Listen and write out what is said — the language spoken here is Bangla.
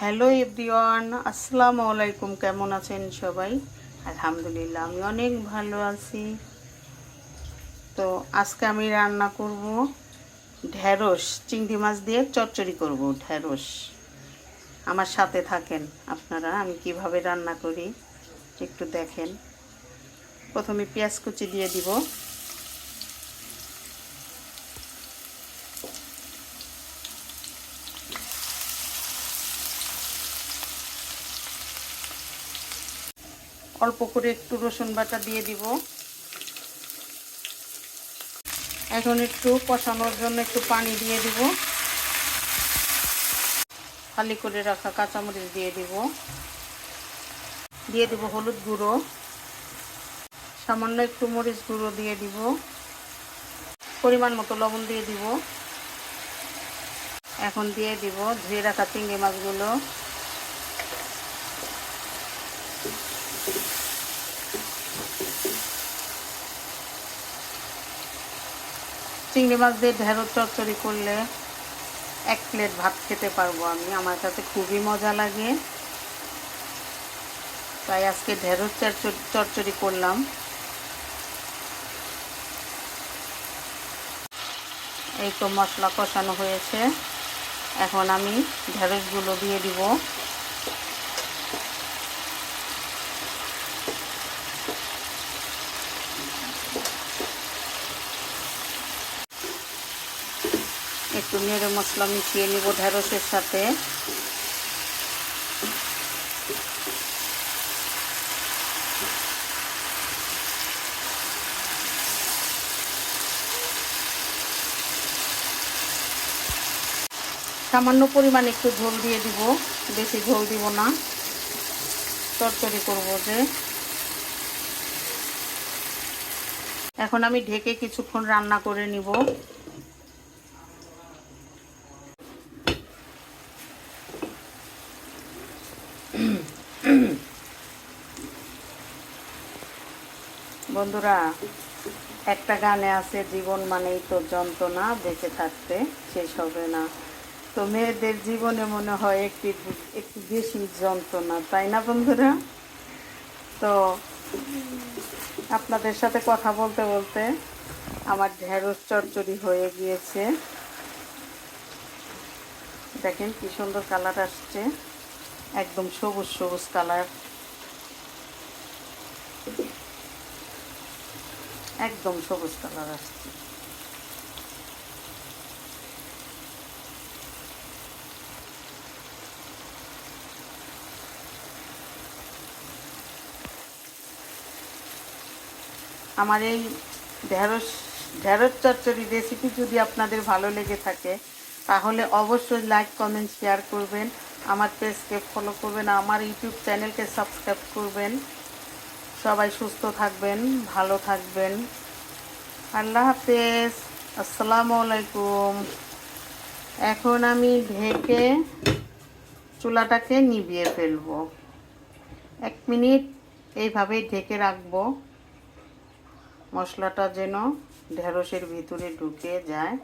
হ্যালো এভরিওয়ান, আসসালামু আলাইকুম, কেমন আছেন সবাই? আলহামদুলিল্লাহ, আমি অনেক ভালো আছি। তো আজকে আমি রান্না করব ঢ্যাঁড়স চিংড়ি মাছ দিয়ে চচ্চড়ি করব ঢ্যাঁড়স আমার সাথে থাকেন আপনারা, আমি কীভাবে রান্না করি একটু দেখেন। প্রথমে পেঁয়াজ কুচি দিয়ে দিব। অল্প করে একটু রসুন বাটা দিয়ে দিব। এখন একটু কষানোর জন্য একটু পানি দিয়ে দিব। খালি করে রাখা কাঁচামরিচ দিয়ে দিব। দিয়ে দিব হলুদ গুঁড়ো। সামান্য একটু মরিচ গুঁড়ো দিয়ে দিব। পরিমাণ মতো লবণ দিয়ে দিব। এখন দিয়ে দিব ধুয়ে রাখা চিংড়ি মাছগুলো। চিংড়ি মাছ দিয়ে ঢেঁড়স চচ্চড়ি করলে এক প্লেট ভাত খেতে পারব আমি। আমার কাছে খুবই মজা লাগে। তাই আজকে ঢেঁড়স চচ্চড়ি করলাম। এই তো মশলা কষানো হয়েছে। এখন আমি ঢেঁড়সগুলো দিয়ে দিব। একটু নেড়ে মশলা মিশিয়ে নিব ঢেঁড়সের সাথে। সামান্য পরিমাণ একটু ঝোল দিয়ে দিব, বেশি ঝোল দিব না। চচ্চড়ি করব যে। এখন আমি ঢেকে কিছুক্ষণ রান্না করে নিব। বন্ধুরা, একটা গানে আছে, জীবন মানেই তো যন্ত্রণা, বেঁচে থাকতে শেষ হবে না। তো মেয়েদের জীবনে মনে হয় একটি একটু বেশি যন্ত্রণা, তাই না বন্ধুরা? তো আপনাদের সাথে কথা বলতে বলতে আমার ঢেঁড়স চচ্চড়ি হয়ে গিয়েছে। দেখেন কি সুন্দর কালার আসছে। একদম সবুজ সবুজ কালার। একদম সবুজ কালার আসছে। আমার এই ঢেঁড়স ঢেঁড়স চচ্চড়ি রেসিপি যদি আপনাদের ভালো লেগে থাকে, তাহলে অবশ্যই লাইক কমেন্ট শেয়ার করবেন। আমার পেজকে ফলো করবেন, আমার ইউটিউব চ্যানেলকে সাবস্ক্রাইব করবেন। সবাই সুস্থ থাকবেন, ভালো থাকবেন। আল্লাহ হাফেজ, আসসালামু আলাইকুম। এখন আমি ঢেকে চুলাটাকে নিভিয়ে ফেলব। এক মিনিট এইভাবেই ঢেকে রাখব। মশলাটা যেন ঢেঁড়সের ভিতরে ঢুকে যায়।